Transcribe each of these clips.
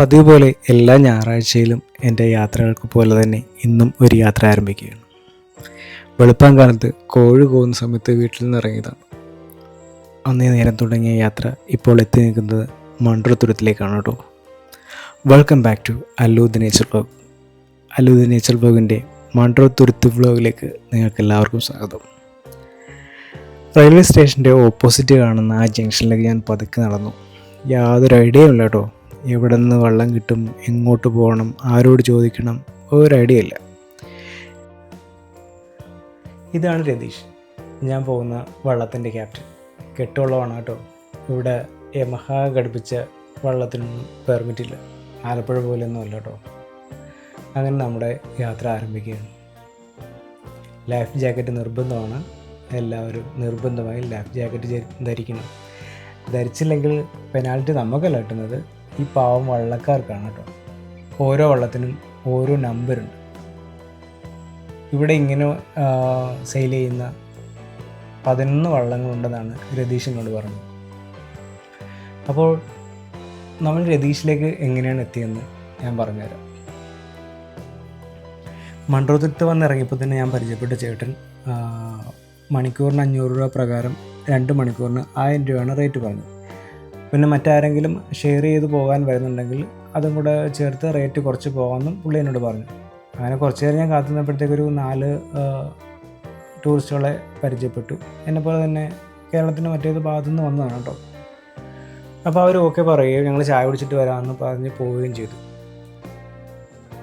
പതിവ് പോലെ എല്ലാ ഞായറാഴ്ചയിലും എന്റെ യാത്രകൾക്ക് പോലെ തന്നെ ഇന്നും ഒരു യാത്ര ആരംഭിക്കുകയാണ്. വെളുപ്പം കാലത്ത് കോഴി പോകുന്ന സമയത്ത് വീട്ടിൽ നിന്ന് ഇറങ്ങിയതാണ്. അന്നേ നേരം തുടങ്ങിയ യാത്ര ഇപ്പോൾ എത്തി നിൽക്കുന്നത് മൺട്രത്തുരത്തിലേക്കാണ് കേട്ടോ. Welcome back to Allu the nature vlog Allu the nature വ്ലോഗിന്റെ Munroethuruthu വ്ലോഗിലേക്ക് നിങ്ങൾക്ക് എല്ലാവർക്കും സ്വാഗതം. റെയിൽവേ സ്റ്റേഷന്റെ ഓപ്പോസിറ്റ് കാണുന്ന ആ ജംഗ്ഷനിലേക്ക് ഞാൻ പതുക്കെ നടന്നു. യാതൊരു ഐഡിയയും ഇല്ല കേട്ടോ. എവിടെ നിന്ന് വെള്ളം കിട്ടും എങ്ങോട്ട് പോകണം ആരോട് ചോദിക്കണം ഒരു ഐഡിയ ഇല്ല. ഇതാണ് രതീഷ്. ഞാൻ പോകുന്ന വള്ളത്തിന്റെ ക്യാപ്റ്റൻ. കെട്ടുവള്ളമാണ് കേട്ടോ. ഇവിടെ യമഹ ഘടിപ്പിച്ച വള്ളത്തിനൊന്നും പെർമിറ്റില്ല ആലപ്പുഴ പോലെയൊന്നും അല്ല കേട്ടോ. അങ്ങനെ നമ്മുടെ യാത്ര ആരംഭിക്കുകയാണ്. ലൈഫ് ജാക്കറ്റ് നിർബന്ധമാണ്. എല്ലാവരും നിർബന്ധമായി ലൈഫ് ജാക്കറ്റ് ധരിക്കണം. ധരിച്ചില്ലെങ്കിൽ പെനാൽറ്റി നമുക്കല്ല കിട്ടുന്നത്. ഈ പാവം വള്ളക്കാർക്കാണ് കേട്ടോ. ഓരോ വള്ളത്തിനും ഓരോ നമ്പറുണ്ട് ഇവിടെ ഇങ്ങനെ സെയിൽ ചെയ്യുന്ന പതിനൊന്ന് വള്ളങ്ങളുണ്ടെന്നാണ് രതീഷ് എന്നോട് പറഞ്ഞത്. അപ്പോൾ നമ്മൾ രതീഷിലേക്ക് എങ്ങനെയാണ് എത്തിയെന്ന് ഞാൻ പറഞ്ഞുതരാം. മൺട്രോത്തുരുത്ത് വന്നിറങ്ങിയപ്പോൾ തന്നെ ഞാൻ പരിചയപ്പെട്ട ചേട്ടൻ മണിക്കൂറിന് അഞ്ഞൂറ് രൂപ പ്രകാരം രണ്ട് മണിക്കൂറിന് ആയിരം രൂപയാണ് റേറ്റ് പറഞ്ഞത്. പിന്നെ മറ്റാരെങ്കിലും ഷെയർ ചെയ്ത് പോകാൻ വരുന്നുണ്ടെങ്കിൽ അതും കൂടെ ചേർത്ത് റേറ്റ് കുറച്ച് പോകാമെന്നും പുള്ളി എന്നോട് പറഞ്ഞു. അങ്ങനെ കുറച്ച് നേരം ഞാൻ കാത്തു നിന്നപ്പോഴത്തേക്കൊരു നാല് ടൂറിസ്റ്റുകളെ പരിചയപ്പെട്ടു. എന്നെപ്പോലെ തന്നെ കേരളത്തിന്റെ മറ്റേത് ഭാഗത്തു നിന്ന് വന്നതാണ് കേട്ടോ. അപ്പോൾ അവർ ഓക്കെ പറയുകയും ഞങ്ങൾ ചായ കുടിച്ചിട്ട് വരാമെന്ന് പറഞ്ഞ് പോവുകയും ചെയ്തു.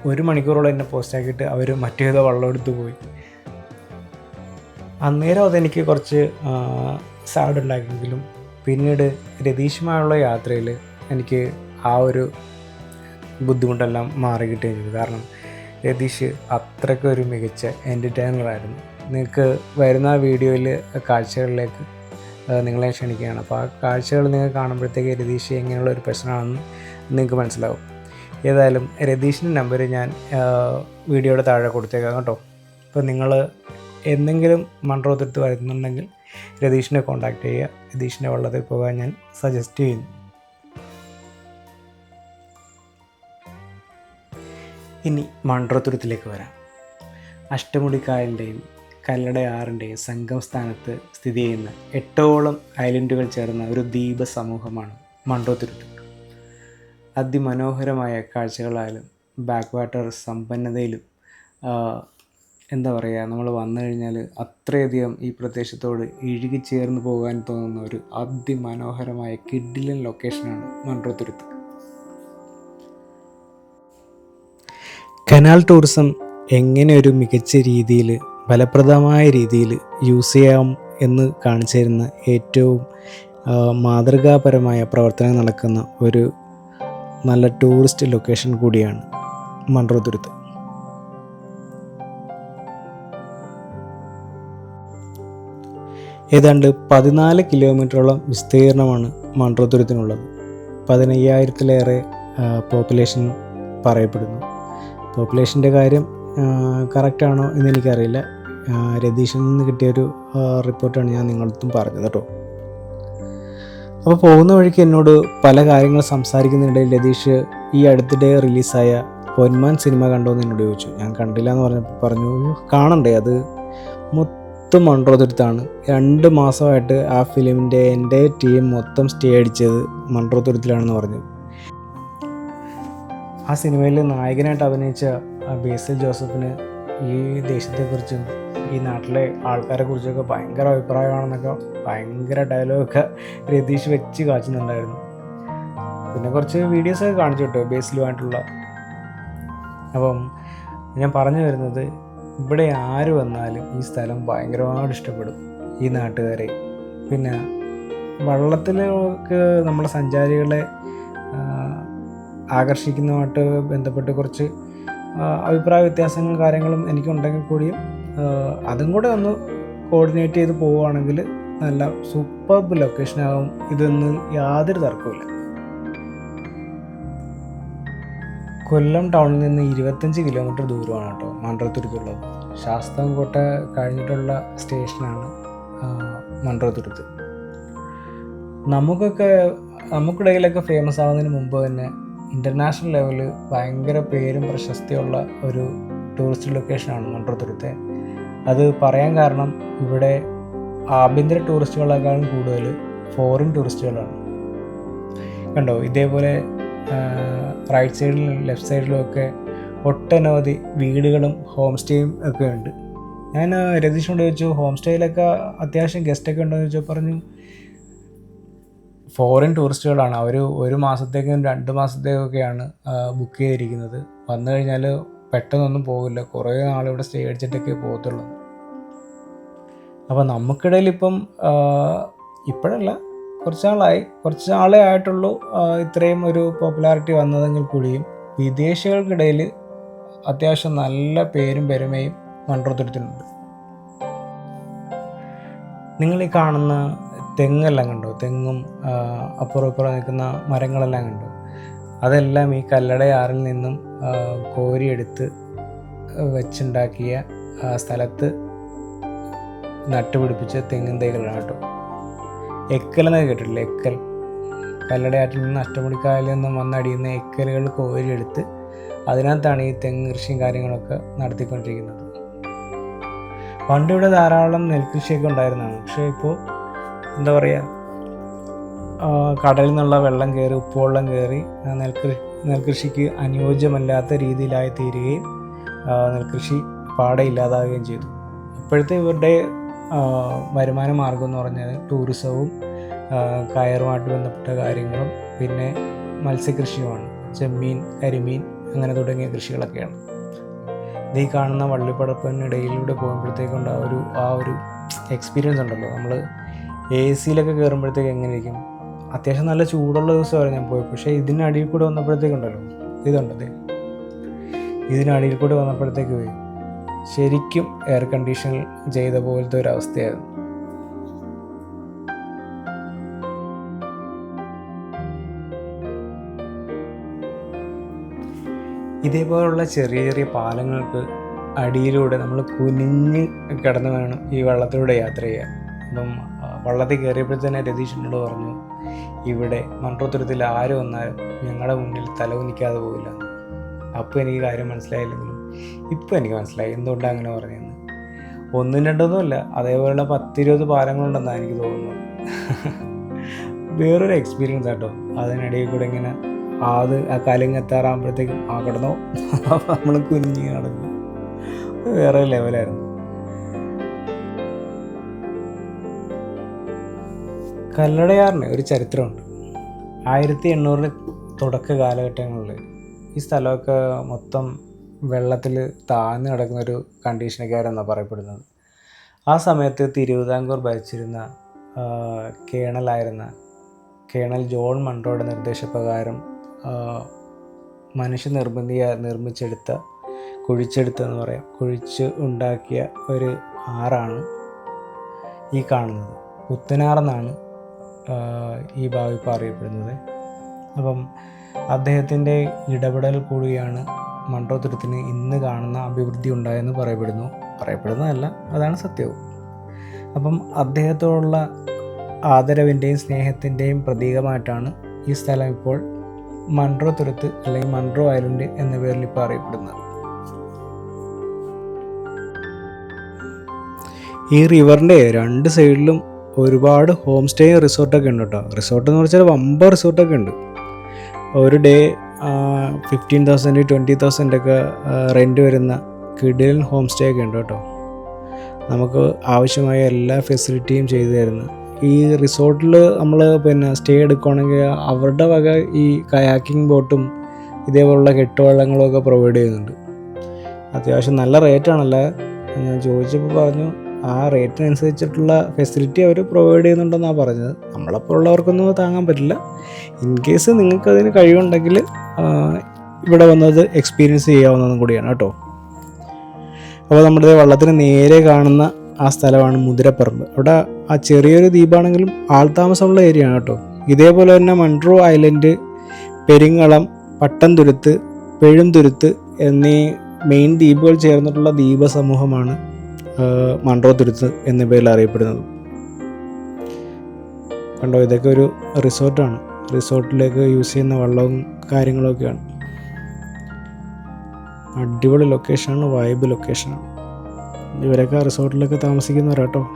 ഒരു മണിക്കൂറോളം എന്നെ പോസ്റ്റാക്കിയിട്ട് അവർ മറ്റേതോ വള്ളം എടുത്തു പോയി. അന്നേരം അതെനിക്ക് കുറച്ച് സാഡ് ഉണ്ടാക്കിയെങ്കിലും പിന്നീട് രതീഷുമായുള്ള യാത്രയിൽ എനിക്ക് ആ ഒരു ബുദ്ധിമുട്ടെല്ലാം മാറി കിട്ടുകയും കാരണം രതീഷ് അത്രയ്ക്കൊരു മികച്ച എന്റർടൈനറായിരുന്നു നിങ്ങൾക്ക് വരുന്ന വീഡിയോയിൽ കാഴ്ചകളിലേക്ക് നിങ്ങളെ ക്ഷണിക്കുകയാണ്. അപ്പോൾ ആ കാഴ്ചകൾ നിങ്ങൾ കാണുമ്പോഴത്തേക്ക് രതീഷ് എങ്ങനെയുള്ള ഒരു പേഴ്സണാണെന്ന് നിങ്ങൾക്ക് മനസ്സിലാവും. ഏതായാലും രതീഷിന്റെ നമ്പർ ഞാൻ വീഡിയോയുടെ താഴെ കൊടുത്തേക്കാം കേട്ടോ. അപ്പോൾ നിങ്ങൾ എന്തെങ്കിലും മൺട്രോത്തിട്ട് വരുന്നുണ്ടെങ്കിൽ രതീഷിനെ കോൺടാക്റ്റ് ചെയ്യുക. രതീഷിന്റെ വള്ളത്തിൽ പോകാൻ ഞാൻ സജസ്റ്റ് ചെയ്യുന്നു. ഇനി മൺട്രോത്തുരത്തിലേക്ക് വരാം. അഷ്ടമുടിക്കായലിന്റെയും കല്ലടയാറിന്റെയും സംഘം സ്ഥാനത്ത് സ്ഥിതി ചെയ്യുന്ന എട്ടോളം ഐലൻഡുകൾ ചേർന്ന ഒരു ദ്വീപ സമൂഹമാണ് മൺട്രോത്തുരുത്ത് അതിമനോഹരമായ കാഴ്ചകളായാലും ബാക്ക് വാട്ടർ സമ്പന്നതയിലും എന്താ പറയുക നമ്മൾ വന്നു കഴിഞ്ഞാൽ അത്രയധികം ഈ പ്രദേശത്തോട് ഇഴുകിച്ചേർന്ന് പോകാൻ തോന്നുന്ന ഒരു അതിമനോഹരമായ കിഡിലൻ ലൊക്കേഷനാണ് മൺട്രോത്തുരുത്ത് കനാൽ ടൂറിസം എങ്ങനെ ഒരു മികച്ച രീതിയിൽ ഫലപ്രദമായ രീതിയിൽ യൂസ് ചെയ്യാം എന്ന് കാണിച്ചു തരുന്ന ഏറ്റവും മാതൃകാപരമായ പ്രവർത്തനം നടക്കുന്ന ഒരു നല്ല ടൂറിസ്റ്റ് ലൊക്കേഷൻ കൂടിയാണ് മൺട്രോത്തുരുത്ത് ഏതാണ്ട് പതിനാല് കിലോമീറ്ററോളം വിസ്തീർണമാണ് മൺട്രോത്തുരുത്തിനുള്ളത് പതിനയ്യായിരത്തിലേറെ പോപ്പുലേഷൻ പറയപ്പെടുന്നു. പോപ്പുലേഷന്റെ കാര്യം കറക്റ്റാണോ എന്ന് എനിക്കറിയില്ല. ആ, രതീഷിൽ നിന്ന് കിട്ടിയൊരു റിപ്പോർട്ടാണ് ഞാൻ നിങ്ങളടുത്തും പറഞ്ഞത് കേട്ടോ അപ്പോൾ പോകുന്ന വഴിക്ക് എന്നോട് പല കാര്യങ്ങൾ സംസാരിക്കുന്നതിനിടയിൽ രതീഷ് ഈ അടുത്തിടെ റിലീസായ പൊന്മാൻ സിനിമ കണ്ടോ എന്ന് എന്നോട് ചോദിച്ചു. ഞാൻ കണ്ടില്ല എന്ന് പറഞ്ഞപ്പോൾ പറഞ്ഞു കാണണ്ടേ അത്? മൺട്രോത്തുരുത്താണ് രണ്ട് മാസമായിട്ട് ആ ഫിലിമിന്റെ എന്റെ ടീം മൊത്തം സ്റ്റേ അടിച്ചത് മൺട്രോത്തുരുത്തിലാണെന്ന് പറഞ്ഞു. ആ സിനിമയിൽ നായകനായിട്ട് അഭിനയിച്ച ആ ബേസിൽ ജോസഫിന് ഈ ദേശത്തെക്കുറിച്ചും ഈ നാട്ടിലെ ആൾക്കാരെ കുറിച്ചൊക്കെ ഭയങ്കര അഭിപ്രായമാണെന്നൊക്കെ ഭയങ്കര ഡയലോഗൊക്കെ രതീഷ് വെച്ച് കാച്ചുന്നുണ്ടായിരുന്നു. പിന്നെ കുറച്ച് വീഡിയോസൊക്കെ കാണിച്ചു കേട്ടോ ബേസിലുമായിട്ടുള്ള. അപ്പം ഞാൻ പറഞ്ഞു വരുന്നത് ഇവിടെ ആര് വന്നാലും ഈ സ്ഥലം ഭയങ്കരമായിട്ട് ഇഷ്ടപ്പെടും ഈ നാട്ടുകാരെ. പിന്നെ വള്ളത്തിലൊക്കെ നമ്മളെ സഞ്ചാരികളെ ആകർഷിക്കുന്നതുമായിട്ട് ബന്ധപ്പെട്ട് കുറച്ച് അഭിപ്രായ വ്യത്യാസങ്ങളും കാര്യങ്ങളും എനിക്കുണ്ടെങ്കിൽ കൂടിയും അതും കൂടെ ഒന്ന് കോർഡിനേറ്റ് ചെയ്ത് പോവുകയാണെങ്കിൽ നല്ല സൂപ്പർബ് ലൊക്കേഷനാകും ഇതൊന്നും യാതൊരു തർക്കമില്ല കൊല്ലം ടൗണിൽ നിന്ന് ഇരുപത്തഞ്ച് കിലോമീറ്റർ ദൂരമാണ് കേട്ടോ മൺട്രോത്തുരുത്തുള്ളത് ശാസ്താംകോട്ട കഴിഞ്ഞിട്ടുള്ള സ്റ്റേഷനാണ് മൺട്രോത്തുരുത്ത് നമുക്കൊക്കെ നമുക്കിടയിലൊക്കെ ഫേമസ് ആവുന്നതിന് മുമ്പ് തന്നെ ഇന്റർനാഷണൽ ലെവലിൽ ഭയങ്കര പേരും പ്രശസ്തിയുള്ള ഒരു ടൂറിസ്റ്റ് ലൊക്കേഷനാണ് മൺട്രോത്തുരുത്തെ അത് പറയാൻ കാരണം ഇവിടെ ആഭ്യന്തര ടൂറിസ്റ്റുകളെക്കാളും കൂടുതൽ ഫോറിൻ ടൂറിസ്റ്റുകളാണ് കണ്ടോ? ഇതേപോലെ റൈറ്റ് സൈഡിലും ലെഫ്റ്റ് സൈഡിലും ഒക്കെ ഒട്ടനവധി വീടുകളും ഹോം സ്റ്റേയും ഒക്കെ ഉണ്ട്. ഞാൻ രതീഷിനോട് ചോദിച്ചു ഹോം സ്റ്റേയിലൊക്കെ അത്യാവശ്യം ഗസ്റ്റൊക്കെ ഉണ്ടോ? എന്ന് ചോദിച്ചാൽ പറഞ്ഞു ഫോറിൻ ടൂറിസ്റ്റുകളാണ് അവർ ഒരു മാസത്തേക്കും രണ്ട് മാസത്തേക്കൊക്കെയാണ് ബുക്ക് ചെയ്തിരിക്കുന്നത്. വന്നു കഴിഞ്ഞാൽ പെട്ടെന്നൊന്നും പോകില്ല കുറേ നാളിവിടെ സ്റ്റേ അടിച്ചിട്ടൊക്കെ പോകത്തുള്ളൂ. അപ്പോൾ നമുക്കിടയിൽ ഇപ്പം ഇപ്പോഴല്ല കുറച്ച് നാളായി കുറച്ച് നാളേ ആയിട്ടുള്ളൂ ഇത്രയും ഒരു പോപ്പുലാരിറ്റി വന്നതെങ്കിൽ കൂടിയും. വിദേശികൾക്കിടയിൽ അത്യാവശ്യം നല്ല പേരും പെരുമയും മൺട്രോത്തുരത്തിനുണ്ട് നിങ്ങൾ ഈ കാണുന്ന തെങ്ങെല്ലാം കണ്ടോ? തെങ്ങും അപ്പുറം ഇപ്പുറം നിൽക്കുന്ന മരങ്ങളെല്ലാം കണ്ടോ? അതെല്ലാം ഈ കല്ലടയാറിൽ നിന്നും കോരിയെടുത്ത് വെച്ചുണ്ടാക്കിയ സ്ഥലത്ത് നട്ടുപിടിപ്പിച്ച തെങ്ങിൻ തൈകളാണ് കേട്ടോ. എക്കൽ എന്നൊക്കെ കേട്ടിട്ടില്ലേ? എക്കൽ. കല്ലടയാറ്റിൽ നിന്ന് അഷ്ടമുടിക്കായലിൽ നിന്നും വന്നടിയുന്ന എക്കലുകൾ കോരിയെടുത്ത് അതിനകത്താണ് ഈ തെങ്ങ് കൃഷിയും കാര്യങ്ങളൊക്കെ നടത്തിക്കൊണ്ടിരിക്കുന്നത്. പണ്ട് ഇവിടെ ധാരാളം നെൽകൃഷിയൊക്കെ ഉണ്ടായിരുന്നതാണ്. പക്ഷേ ഇപ്പോൾ എന്താ പറയുക കടലിൽ നിന്നുള്ള വെള്ളം കയറി ഉപ്പുവെള്ളം കയറി നെൽകൃഷി നെൽകൃഷിക്ക് അനുയോജ്യമല്ലാത്ത രീതിയിലായി തീരുകയും നെൽകൃഷി പാടെ ഇല്ലാതാവുകയും ചെയ്തു. ഇപ്പോഴത്തെ ഇവരുടെ വരുമാന മാർഗം എന്ന് പറഞ്ഞാൽ ടൂറിസവും കയറുമായിട്ട് ബന്ധപ്പെട്ട കാര്യങ്ങളും പിന്നെ മത്സ്യകൃഷിയുമാണ്. ചെമ്മീൻ കരിമീൻ അങ്ങനെ തുടങ്ങിയ കൃഷികളൊക്കെയാണ്. ഇത് ഈ കാണുന്ന വള്ളിപ്പടപ്പിനിടയിലൂടെ പോകുമ്പോഴത്തേക്കുണ്ട് ആ ഒരു ആ ഒരു എക്സ്പീരിയൻസ് ഉണ്ടല്ലോ. നമ്മൾ എ സിയിലൊക്കെ കയറുമ്പോഴത്തേക്ക് എങ്ങനെയിരിക്കും അത്യാവശ്യം നല്ല ചൂടുള്ള ദിവസമായിരുന്നു ഞാൻ പോയത്. പക്ഷേ ഇതിനടിയിൽ കൂടെ വന്നപ്പോഴത്തേക്കുണ്ടല്ലോ. ഇതുണ്ടത് ഇതിനടിയിൽ കൂടെ വന്നപ്പോഴത്തേക്ക് പോയി. ശരിക്കും എയർ കണ്ടീഷൻ ചെയ്ത പോലത്തെ ഒരു അവസ്ഥയായിരുന്നു. ഇതേപോലുള്ള ചെറിയ ചെറിയ പാലങ്ങൾക്ക് അടിയിലൂടെ നമ്മൾ കുനിഞ്ഞ് കിടന്ന് വേണം ഈ വെള്ളത്തിലൂടെ യാത്ര ചെയ്യാൻ. അപ്പം വള്ളത്തിൽ കയറിയപ്പോൾ തന്നെ രതീഷിനോട് പറഞ്ഞു ഇവിടെ മൺട്രോത്തുരത്തിൽ ആര് വന്നാലും ഞങ്ങളുടെ മുന്നിൽ തലകുനിക്കാതെ പോകില്ല അപ്പോൾ എനിക്ക് കാര്യം മനസ്സിലായില്ലെങ്കിലും ഇപ്പോൾ എനിക്ക് മനസ്സിലായി എന്തുകൊണ്ടാണ് അങ്ങനെ പറഞ്ഞതെന്ന് ഒന്നും രണ്ടൊന്നുമല്ല അതേപോലെയുള്ള പത്തിരുപത് പാലങ്ങളുണ്ടെന്നാണ് എനിക്ക് തോന്നുന്നത്. വേറൊരു എക്സ്പീരിയൻസ് ആട്ടോ. അതിനിടയിൽ കൂടെ ഇങ്ങനെ അത് ആ കലിങ്ങെത്താറാകുമ്പോഴത്തേക്കും ആ കിടന്നോ. നമ്മൾ കുഞ്ഞ് കിടന്നു വേറെ ലെവലായിരുന്നു കല്ലടയാറിന് ഒരു ചരിത്രമുണ്ട്. ആയിരത്തി എണ്ണൂറിന്റെ തുടക്ക കാലഘട്ടങ്ങളിൽ ഈ സ്ഥലമൊക്കെ മൊത്തം വെള്ളത്തിൽ താഴ്ന്നു കിടക്കുന്ന ഒരു കണ്ടീഷനൊക്കെ ആയിരുന്നാണ് പറയപ്പെടുന്നത്. ആ സമയത്ത് തിരുവിതാംകൂർ ഭരിച്ചിരുന്ന കേണലായിരുന്ന കേണൽ ജോൺ മണ്ടോയുടെ നിർദ്ദേശപ്രകാരം മനുഷ്യ നിർബന്ധിയ നിർമ്മിച്ചെടുത്ത കുഴിച്ചെടുത്തെന്ന് പറയാം കുഴിച്ച് ഉണ്ടാക്കിയ ഒരു ആറാണ് ഈ കാണുന്നത്. പുത്തനാറെന്നാണ് ഈ ഇപ്പോൾ അറിയപ്പെടുന്നത്. അപ്പം അദ്ദേഹത്തിന്റെ ഇടപെടൽ കൂടിയാണ് മൺട്രോത്തുരത്തിന് ഇന്ന് കാണുന്ന അഭിവൃദ്ധി ഉണ്ടായെന്ന് പറയപ്പെടുന്നു. പറയപ്പെടുന്നതല്ല അതാണ് സത്യവും. അപ്പം അദ്ദേഹത്തോടുള്ള ആദരവിന്റെയും സ്നേഹത്തിന്റെയും പ്രതീകമായിട്ടാണ് ഈ സ്ഥലം ഇപ്പോൾ മൺട്രോ തുരുത്ത് അല്ലെങ്കിൽ മൺട്രോ ഐലൻഡ് എന്ന പേരിൽ ഇപ്പോൾ അറിയപ്പെടുന്നത്. ഈ റിവറിന്റെ രണ്ട് സൈഡിലും ഒരുപാട് ഹോം സ്റ്റേയും റിസോർട്ടൊക്കെ ഉണ്ട് കേട്ടോ. റിസോർട്ട് എന്ന് വെച്ചാൽ വമ്പ റിസോർട്ടൊക്കെ ഉണ്ട്. ഒരു day fifteen thousand twenty thousand ഒക്കെ റെന്റ് വരുന്ന കിഡിലൻ ഹോം സ്റ്റേ ഒക്കെ ഉണ്ട് കേട്ടോ. നമുക്ക് ആവശ്യമായ എല്ലാ ഫെസിലിറ്റിയും ചെയ്തു തരുന്ന. ഈ റിസോർട്ടിൽ നമ്മൾ പിന്നെ സ്റ്റേ എടുക്കുകയാണെങ്കിൽ അവരുടെ വക ഈ കയാക്കിംഗ് ബോട്ടും ഇതേപോലുള്ള കെട്ടുവള്ളങ്ങളും ഒക്കെ പ്രൊവൈഡ് ചെയ്യുന്നുണ്ട്. അത്യാവശ്യം നല്ല റേറ്റാണല്ലേ ഞാൻ ചോദിച്ചപ്പോൾ പറഞ്ഞു ആ റേറ്റിനനുസരിച്ചിട്ടുള്ള ഫെസിലിറ്റി അവർ പ്രൊവൈഡ് ചെയ്യുന്നുണ്ടെന്നാണ് പറഞ്ഞത്. നമ്മളപ്പോൾ ഉള്ളവർക്കൊന്നും താങ്ങാൻ പറ്റില്ല. ഇൻ കേസ് നിങ്ങൾക്ക് അതിന് കഴിവുണ്ടെങ്കിൽ ഇവിടെ വന്നത് എക്സ്പീരിയൻസ് ചെയ്യാവുന്നതും കൂടിയാണ് കേട്ടോ. അപ്പോൾ നമ്മുടെ വള്ളത്തിന് നേരെ കാണുന്ന ആ സ്ഥലമാണ് മുതിരപ്പറമ്പ്. അവിടെ ആ ചെറിയൊരു ദ്വീപാണെങ്കിലും ആൾതാമസമുള്ള ഏരിയ ആണ് കേട്ടോ. ഇതേപോലെ തന്നെ മൺട്രോ ഐലൻഡ് പെരിങ്ങളം പട്ടംതുരുത്ത് പെഴുംതുരുത്ത് എന്നീ മെയിൻ ദ്വീപുകൾ ചേർന്നിട്ടുള്ള ദ്വീപ സമൂഹമാണ് മൺട്രോ തുരുത്ത് എന്ന പേരിൽ അറിയപ്പെടുന്നത്. കണ്ടോ ഇതൊക്കെ ഒരു റിസോർട്ടാണ്. റിസോർട്ടിലേക്ക് യൂസ് ചെയ്യുന്ന വെള്ളവും കാര്യങ്ങളൊക്കെയാണ്. അടിപൊളി ലൊക്കേഷനാണ് വൈബ് ലൊക്കേഷനാണ് ഇവരൊക്കെ റിസോർട്ടിലൊക്കെ താമസിക്കുന്നവരാട്ടോ.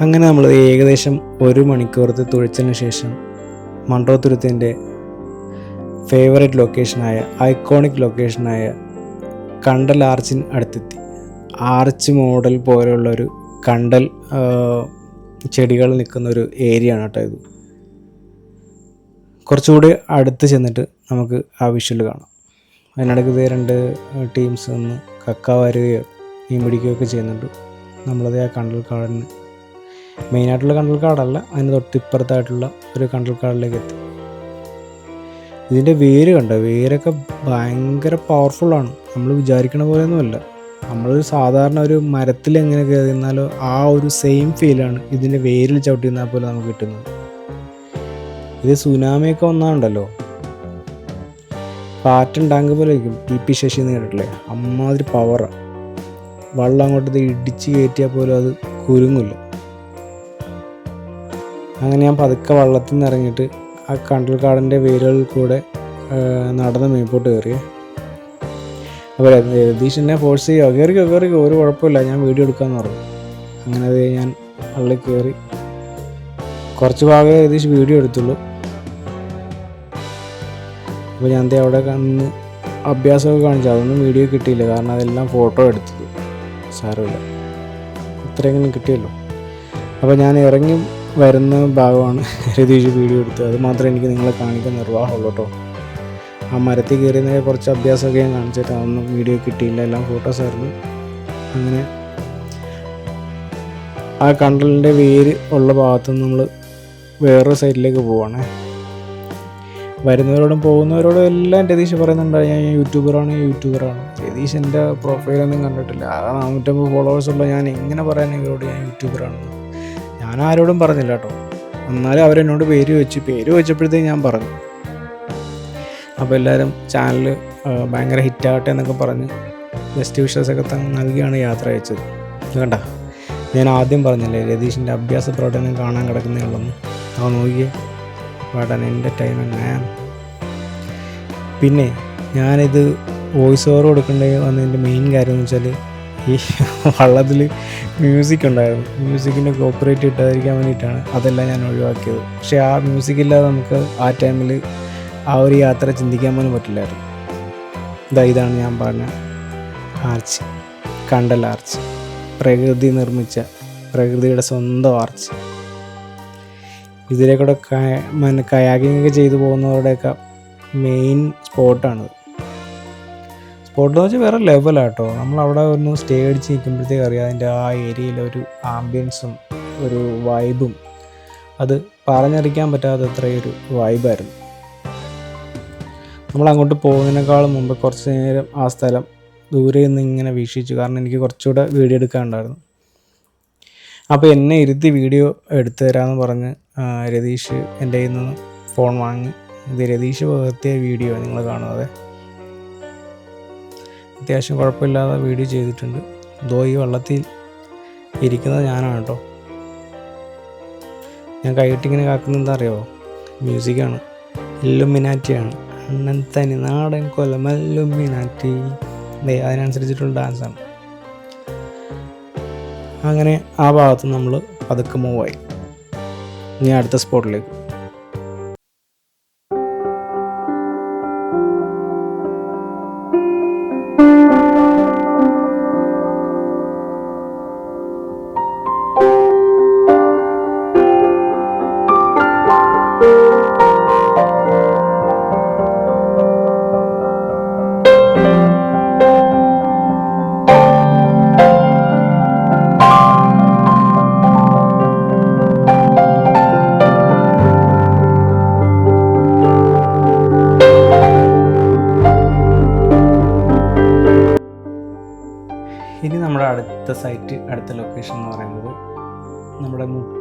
അങ്ങനെ നമ്മൾ ഏകദേശം ഒരു മണിക്കൂറത്തെ തുഴച്ചതിന് ശേഷം മണ്ടോത്തുരുത്തിന്റെ ഫേവറേറ്റ് ലൊക്കേഷനായ ഐക്കോണിക് ലൊക്കേഷനായ കണ്ടൽ ആർച്ചിന് അടുത്തെത്തി. ആർച്ച് മോഡൽ പോലെയുള്ളൊരു കണ്ടൽ ചെടികൾ നിൽക്കുന്ന ഒരു ഏരിയ ആണ് കേട്ടോ ഇത്. കുറച്ചുകൂടി അടുത്ത് ചെന്നിട്ട് നമുക്ക് ആ വിഷ്വൽ കാണാം. അതിനിടയ്ക്ക് ഇതേ രണ്ട് ടീംസ് ഒന്ന് കക്ക വരുകയോ മീൻ പിടിക്കുകയോ ഒക്കെ ചെയ്യുന്നുണ്ട്. നമ്മളത് ആ കണ്ടൽ കാടിന് മെയിനായിട്ടുള്ള കണ്ടൽക്കാടല്ല അതിന് തൊട്ടിപ്പുറത്തായിട്ടുള്ള ഒരു കണ്ടൽക്കാടിലേക്ക് എത്തി. ഇതിന്റെ വേര് കണ്ടോ? വേരൊക്കെ ഭയങ്കര പവർഫുള്ളാണ് നമ്മൾ വിചാരിക്കണ പോലെയൊന്നുമല്ല. നമ്മളൊരു സാധാരണ ഒരു മരത്തിൽ എങ്ങനെ കയറിയിരുന്നാലോ ആ ഒരു സെയിം ഫീലാണ് ഇതിന്റെ വേരിൽ ചവിട്ടിയിരുന്നാൽ പോലെ നമുക്ക് കിട്ടുന്നത്. ഇത് സുനാമിയൊക്കെ ഒന്നാണ്ടല്ലോ പാറ്റൻ ടാങ്ക് പോലെ ഇരിക്കും ടി പി ശശി എന്ന് കേട്ടിട്ടില്ലേ? അമ്മാതിരി പവറാണ് വെള്ളം അങ്ങോട്ട് ഇടിച്ച് കയറ്റിയാൽ പോലും അത് കുരുങ്ങില്ല. അങ്ങനെ ഞാൻ പതുക്കെ വള്ളത്തിൽ നിന്ന് ഇറങ്ങിയിട്ട് ആ കണ്ടൽക്കാടിന്റെ വേരുകളിൽ കൂടെ നടന്ന് മേപ്പോട്ട് കയറിയേ അപ്പോൾ രതീഷ് എന്നെ ഫോഴ്സ് ചെയ്യുക കയറിക്കോ കയറിക്കോ ഒരു കുഴപ്പമില്ല ഞാൻ വീഡിയോ എടുക്കാമെന്ന് പറഞ്ഞു. അങ്ങനെ അത് ഞാൻ വള്ളിൽ കയറി. കുറച്ച് ഭാഗമേ രതീഷ് വീഡിയോ എടുത്തുള്ളൂ. അപ്പോൾ ഞാൻ ദേ അവിടെ നിന്ന് അഭ്യാസമൊക്കെ കാണിച്ചു. അതൊന്നും വീഡിയോ കിട്ടിയില്ല. കാരണം അതെല്ലാം ഫോട്ടോ എടുത്തത്. സാരമില്ല. ഇത്രയെങ്കിലും കിട്ടിയല്ലോ. അപ്പോൾ ഞാൻ ഇറങ്ങി വരുന്ന ഭാഗമാണ് രതീഷ് വീഡിയോ എടുത്തത്. അത് മാത്രമേ എനിക്ക് നിങ്ങളെ കാണിക്കാൻ നിർവാഹമുള്ളൂ കേട്ടോ. ആ മരത്തിൽ കയറിയതിനെ കുറച്ച് അഭ്യാസമൊക്കെ ഞാൻ കാണിച്ചിട്ട് അതൊന്നും വീഡിയോ കിട്ടിയില്ല. എല്ലാം ഫോട്ടോസ് ആയിരുന്നു. അങ്ങനെ ആ കണ്ടലിന്റെ വേര് ഉള്ള ഭാഗത്ത് നിന്ന് നമ്മൾ വേറൊരു സൈഡിലേക്ക് പോവാണ്. വരുന്നവരോടും പോകുന്നവരോടും എല്ലാം രതീഷ് പറയുന്നുണ്ട്. ഞാൻ യൂട്യൂബറാണ് യൂട്യൂബറാണ്. രതീഷ് എന്റെ പ്രൊഫൈലൊന്നും കണ്ടിട്ടില്ല. ആ നാനൂറ്റമ്പത് ഫോളോവേഴ്സ് ഉള്ള ഞാൻ എങ്ങനെ പറയാൻ ഇവരോട് ഞാൻ യൂട്യൂബറാണെന്ന്. ഞാൻ ആരോടും പറഞ്ഞില്ല കേട്ടോ. എന്നാലും അവരെന്നോട് പേര് വെച്ച്. പേര് വെച്ചപ്പോഴത്തേക്ക് ഞാൻ പറഞ്ഞു. അപ്പോൾ എല്ലാവരും ചാനൽ ഭയങ്കര ഹിറ്റാകട്ടെ എന്നൊക്കെ പറഞ്ഞ് ബെസ്റ്റ് വിഷസൊക്കെ നൽകിയാണ് യാത്ര അയച്ചത്. കണ്ട? ഞാൻ ആദ്യം പറഞ്ഞല്ലേ രതീഷിന്റെ അഭ്യാസ പ്രകടനം കാണാൻ കിടക്കുന്നേ ഉള്ളെന്ന്. ആ നോക്കിയേ. വേട്ടൻ എന്റെ ടൈം എന്നാ പിന്നെ ഞാനിത് വോയിസ് ഓവർ കൊടുക്കേണ്ടി വന്നതിന്റെ മെയിൻ കാര്യം എന്ന് വെച്ചാൽ ഈ വള്ളത്തിൽ മ്യൂസിക് ഉണ്ടായിരുന്നു. മ്യൂസിക്കിന്റെ കോപ്പറേറ്റ് ഇട്ടാതിരിക്കാൻ വേണ്ടിയിട്ടാണ് അതെല്ലാം ഞാൻ ഒഴിവാക്കിയത്. പക്ഷേ ആ മ്യൂസിക് ഇല്ലാതെ നമുക്ക് ആ ടൈമിൽ ആ ഒരു യാത്ര ചിന്തിക്കാൻ പോലും പറ്റില്ലായിരുന്നു. ഇതാ ഇതാണ് ഞാൻ പറഞ്ഞ ആർച്ച് കണ്ടൽ ആർച്ച് പ്രകൃതി നിർമ്മിച്ച പ്രകൃതിയുടെ സ്വന്തം ആർച്ച്. ഇതിലെ കൂടെ കയാക്കിംഗ് ഒക്കെ ചെയ്തു പോകുന്നവരുടെയൊക്കെ മെയിൻ സ്പോട്ടാണിത് എന്ന് വെച്ചാൽ വേറെ ലെവലാട്ടോ നമ്മൾ അവിടെ ഒന്ന് സ്റ്റേ അടിച്ച് നിൽക്കുമ്പോഴത്തേക്ക് അറിയാം അതിന്റെ ആ ഏരിയയിലെ ഒരു ആംബിയൻസും ഒരു വൈബും അത് പറഞ്ഞറിയിക്കാൻ പറ്റാത്ത അത്രയൊരു വൈബായിരുന്നു നമ്മൾ അങ്ങോട്ട് പോകുന്നതിനേക്കാളും മുമ്പ് കുറച്ച് നേരം ആ സ്ഥലം ദൂരെ നിന്ന് ഇങ്ങനെ വീക്ഷിച്ചു. കാരണം എനിക്ക് കുറച്ചുകൂടെ വീഡിയോ എടുക്കാനുണ്ടായിരുന്നു. അപ്പോൾ എന്നെ ഇരുത്തി വീഡിയോ എടുത്തു തരാമെന്ന് പറഞ്ഞ് രതീഷ് എന്റെ കയ്യിൽ നിന്ന് ഫോൺ വാങ്ങി. ഇത് രതീഷ് പകർത്തിയ വീഡിയോ നിങ്ങൾ കാണുന്നത്. അത്യാവശ്യം കുഴപ്പമില്ലാതെ വീഡിയോ ചെയ്തിട്ടുണ്ട്. ദോ ഈ വെള്ളത്തിൽ ഇരിക്കുന്നത് ഞാനാണ് കേട്ടോ. ഞാൻ കൈയിട്ടിങ്ങനെ കാക്കുന്നത് എന്താ അറിയാമോ മ്യൂസിക്കാണ് ഇല്ലുമിനാറ്റിയാണ് അണ്ണൻ തനി നാടൻ കൊലമല്ലുമിനാറ്റി അതിനനുസരിച്ചിട്ടുള്ള ഡാൻസാണ് അങ്ങനെ ആ ഭാഗത്ത് നമ്മൾ പതുക്കെ മൂവായി ഇനി അടുത്ത സ്പോട്ടിലേക്ക്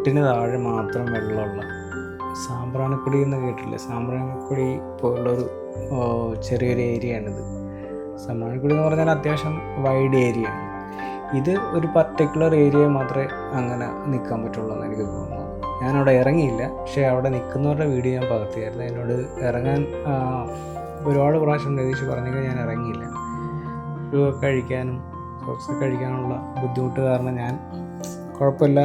മുട്ടിന് താഴെ മാത്രം വെള്ളമുള്ള സാമ്പ്രാണിക്കുടി എന്ന് കേട്ടില്ലേ സാമ്പ്രാണിക്കുടി പോലുള്ളൊരു ചെറിയൊരു ചെറിയൊരു ഏരിയയാണിത്. സാമ്പ്രാണിക്കുടി എന്ന് പറഞ്ഞാൽ അത്യാവശ്യം വൈഡ് ഏരിയ ആണ്. ഇത് ഒരു പർട്ടിക്കുലർ ഏരിയ മാത്രമേ അങ്ങനെ നിൽക്കാൻ പറ്റുള്ളൂ എന്ന് എനിക്ക് തോന്നുന്നു. ഞാനവിടെ ഇറങ്ങിയില്ല പക്ഷേ അവിടെ നിൽക്കുന്നവരുടെ വീഡിയോ ഞാൻ പകർത്തിയായിരുന്നു. എന്നോട് ഇറങ്ങാൻ ഒരുപാട് പ്രാവശ്യം രതീഷ് പറഞ്ഞെങ്കിൽ ഞാൻ ഇറങ്ങിയില്ല. കഴിക്കാനും സോക്സ് കഴിക്കാനുള്ള ബുദ്ധിമുട്ട് കാരണം ഞാൻ കുഴപ്പമില്ല.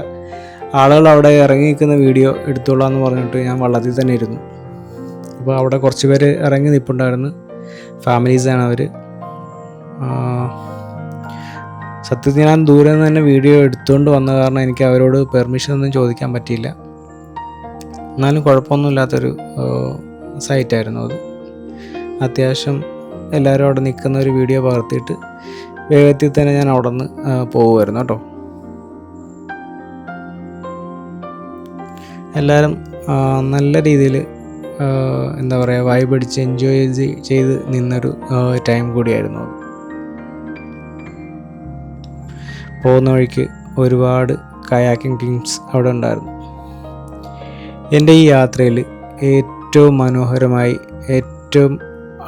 ആളുകൾ അവിടെ ഇറങ്ങി നിൽക്കുന്ന വീഡിയോ എടുത്തോളാം എന്ന് പറഞ്ഞിട്ട് ഞാൻ വള്ളത്തിൽ തന്നെ ഇരുന്നു. അപ്പോൾ അവിടെ കുറച്ച് പേര് ഇറങ്ങി നിൽപ്പുണ്ടായിരുന്നു ഫാമിലീസാണ് അവർ സത്യത്തിൽ ഞാൻ ദൂരെ നിന്ന് തന്നെ വീഡിയോ എടുത്തുകൊണ്ട് വന്ന കാരണം എനിക്ക് അവരോട് പെർമിഷൻ ഒന്നും ചോദിക്കാൻ പറ്റിയില്ല. എന്നാലും കുഴപ്പമൊന്നുമില്ലാത്തൊരു സൈറ്റായിരുന്നു അത്. അത്യാവശ്യം എല്ലാവരും അവിടെ നിൽക്കുന്ന ഒരു വീഡിയോ പകർത്തിയിട്ട് വേഗത്തിൽ തന്നെ ഞാൻ അവിടെ നിന്ന് പോകുമായിരുന്നു കേട്ടോ. എല്ലാവരും നല്ല രീതിയിൽ എന്താ പറയുക വൈബ് അടിച്ച് എൻജോയ് ചെയ്ത് നിന്നൊരു ടൈം കൂടിയായിരുന്നു അത്. പോകുന്ന വഴിക്ക് ഒരുപാട് കയാക്കിംഗ് ടീംസ് അവിടെ ഉണ്ടായിരുന്നു. എന്റെ ഈ യാത്രയിൽ ഏറ്റവും മനോഹരമായി ഏറ്റവും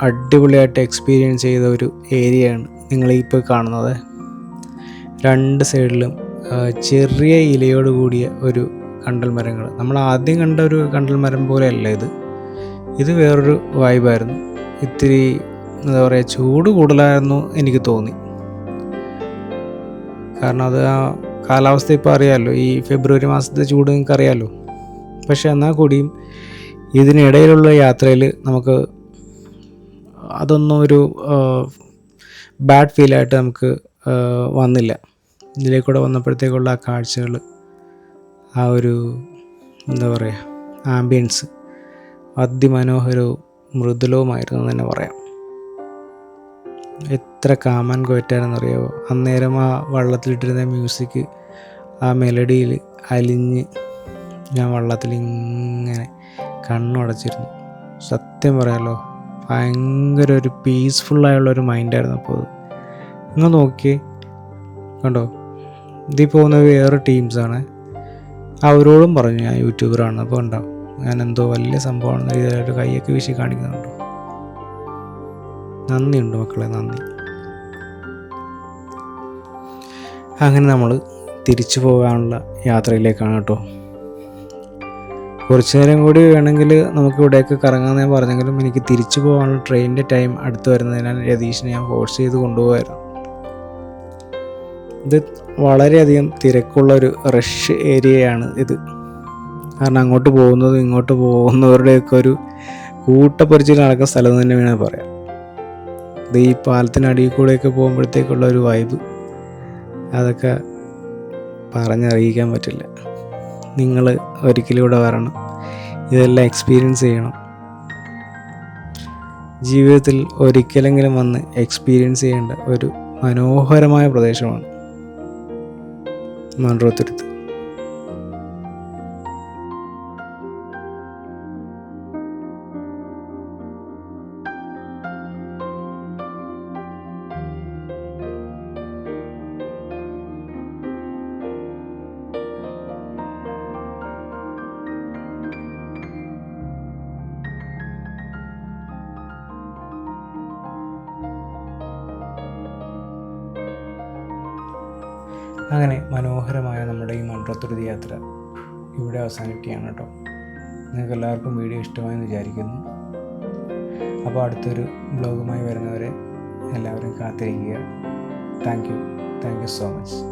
അടിപൊളിയായിട്ട് എക്സ്പീരിയൻസ് ചെയ്ത ഒരു ഏരിയയാണ് നിങ്ങൾ ഇപ്പോൾ കാണുന്നത്. രണ്ട് സൈഡിലും ചെറിയ ഇലയോട് കൂടിയ ഒരു കണ്ടൽ മരങ്ങൾ നമ്മൾ ആദ്യം കണ്ട ഒരു കണ്ടൽ മരം പോലെയല്ല ഇത്. ഇത് വേറൊരു വൈബായിരുന്നു ഇത്തിരി എന്താ പറയുക ചൂട് കൂടുതലായിരുന്നു എനിക്ക് തോന്നി. കാരണം അത് ആ കാലാവസ്ഥ ഇപ്പോൾ അറിയാമല്ലോ ഈ ഫെബ്രുവരി മാസത്തെ ചൂട് നിങ്ങൾക്ക് അറിയാമല്ലോ പക്ഷെ എന്നാൽ കൂടിയും ഇതിനിടയിലുള്ള യാത്രയിൽ നമുക്ക് അതൊന്നും ഒരു ബാഡ് ഫീലായിട്ട് നമുക്ക് വന്നില്ല. ഇതിലേക്കൂടെ വന്നപ്പോഴത്തേക്കുള്ള ആ കാഴ്ചകൾ ആ ഒരു എന്താ പറയുക ആംബിയൻസ് അതിമനോഹരവും മൃദുലവുമായിരുന്നു തന്നെ പറയാം. എത്ര കാമാൻ കോയറ്റാണെന്നറിയാമോ അന്നേരം ആ വള്ളത്തിലിട്ടിരുന്ന മ്യൂസിക് ആ മെലഡിയിൽ അലിഞ്ഞ് ഞാൻ വള്ളത്തിൽ ഇങ്ങനെ കണ്ണുടച്ചിരുന്നു. സത്യം പറയാലോ ഭയങ്കര ഒരു പീസ്ഫുള്ളായുള്ള ഒരു മൈൻഡായിരുന്നു അപ്പോൾ അത്. നിങ്ങൾ നോക്കിയേ കണ്ടോ? ഇതിൽ പോകുന്ന വേറെ ടീംസാണ് അവരോടും പറഞ്ഞു ഞാൻ യൂട്യൂബറാണ് അപ്പോൾ ഉണ്ടാവും ഞാൻ എന്തോ വലിയ സംഭവമാണെന്ന രീതിയിലായിട്ട് കൈയൊക്കെ വീശി കാണിക്കുന്നുണ്ട്. നന്ദിയുണ്ട് മക്കളെ നന്ദി. അങ്ങനെ നമ്മൾ തിരിച്ചു പോകാനുള്ള യാത്രയിലേക്കാണ് കേട്ടോ. കുറച്ചു നേരം കൂടി വേണമെങ്കിൽ നമുക്ക് ഇവിടെയൊക്കെ കറങ്ങാമെന്ന് ഞാൻ പറഞ്ഞെങ്കിലും എനിക്ക് തിരിച്ചു പോകാനുള്ള ട്രെയിനിന്റെ ടൈം അടുത്ത് വരുന്നതിനാൽ രതീഷിനെ ഞാൻ ഫോഴ്സ് ചെയ്ത് കൊണ്ടുപോകായിരുന്നു. ഇത് വളരെയധികം തിരക്കുള്ള ഒരു റഷ് ഏരിയയാണ് ഇത്. കാരണം അങ്ങോട്ട് പോകുന്നതും ഇങ്ങോട്ട് പോകുന്നവരുടെയൊക്കെ ഒരു കൂട്ടപ്പൊരിച്ചിൽ നടക്കുന്ന സ്ഥലം തന്നെ വേണമെങ്കിൽ പറയാം. ഇത് ഈ പാലത്തിനടിയിൽ കൂടെയൊക്കെ പോകുമ്പോഴത്തേക്കുള്ള ഒരു വൈബ് അതൊക്കെ പറഞ്ഞറിയിക്കാൻ പറ്റില്ല. നിങ്ങൾ ഒരിക്കലും ഇവിടെ വരണം. ഇതെല്ലാം എക്സ്പീരിയൻസ് ചെയ്യണം. ജീവിതത്തിൽ ഒരിക്കലെങ്കിലും വന്ന് എക്സ്പീരിയൻസ് ചെയ്യേണ്ട ഒരു മനോഹരമായ പ്രദേശമാണ്. মানরত ঋতু അങ്ങനെ മനോഹരമായ നമ്മുടെ ഈ മൺറത്തുരുതി യാത്ര ഇവിടെ അവസാനിക്കുകയാണ് കേട്ടോ. നിങ്ങൾക്ക് എല്ലാവർക്കും വീഡിയോ ഇഷ്ടമായെന്ന് വിചാരിക്കുന്നു. അപ്പോൾ അടുത്തൊരു ബ്ലോഗുമായി വരുന്നവരെ എല്ലാവരും കാത്തിരിക്കുക. Thank you. Thank you so much.